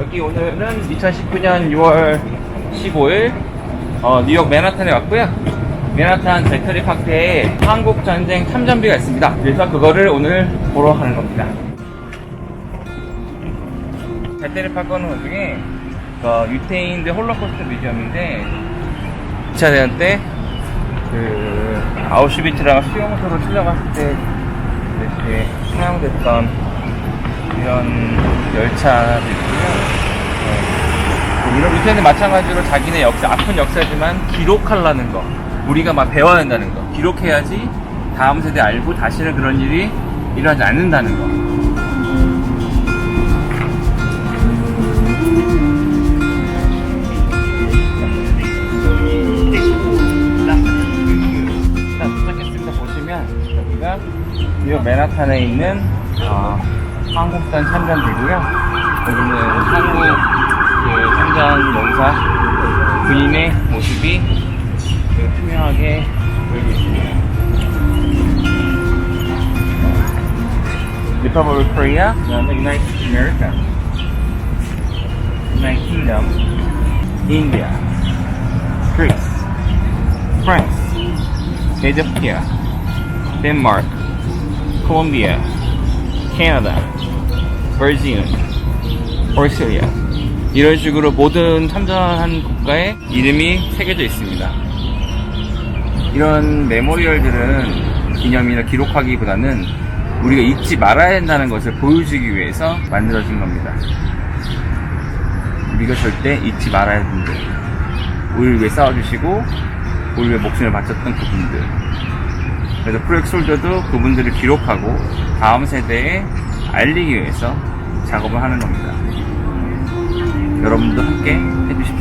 여기 오늘은 2019년 6월 15일 어, 뉴욕 맨하탄에 왔고요. 맨하탄 배터리 파크에 한국 전쟁 참전비가 있습니다. 그래서 그거를 오늘 보러 가는 겁니다. 배터리 파크는 와중에 어, 유태인들 홀로코스트 뮤지엄인데 2차 대전 때 그 아우슈비츠랑 수용소로 찔려갔을 때 이렇게 사용됐던 이런 열차들 이런 유태인들 마찬가지로 자기네 역사, 아픈 역사지만 기록하려는 거. 우리가 막 배워야 한다는 거. 기록해야지 다음 세대 알고 다시는 그런 일이 일어나지 않는다는 거. 뉴욕 맨하탄에 있는 어, 한국산 참전기고요. 여기는 한국 그 참전 용사 군인의 모습이 투명하게 보이고 있습니다. Republic of Korea, 그다음에 United America, United Kingdom, India, Greece, France, Ethiopia, Denmark, Colombia, Canada, Brazil, Australia 이런 식으로 모든 참전한 국가의 이름이 새겨져 있습니다. 이런 메모리얼들은 기념이나 기록하기보다는 우리가 잊지 말아야 한다는 것을 보여주기 위해서 만들어진 겁니다. 우리가 절대 잊지 말아야 한다. 우리를 위해 싸워주시고 우리의 목숨을 바쳤던 그분들. 그래서 프로젝트 솔저도 그분들을 기록하고 다음 세대에 알리기 위해서 작업을 하는 겁니다. 여러분도 함께 해주십시오.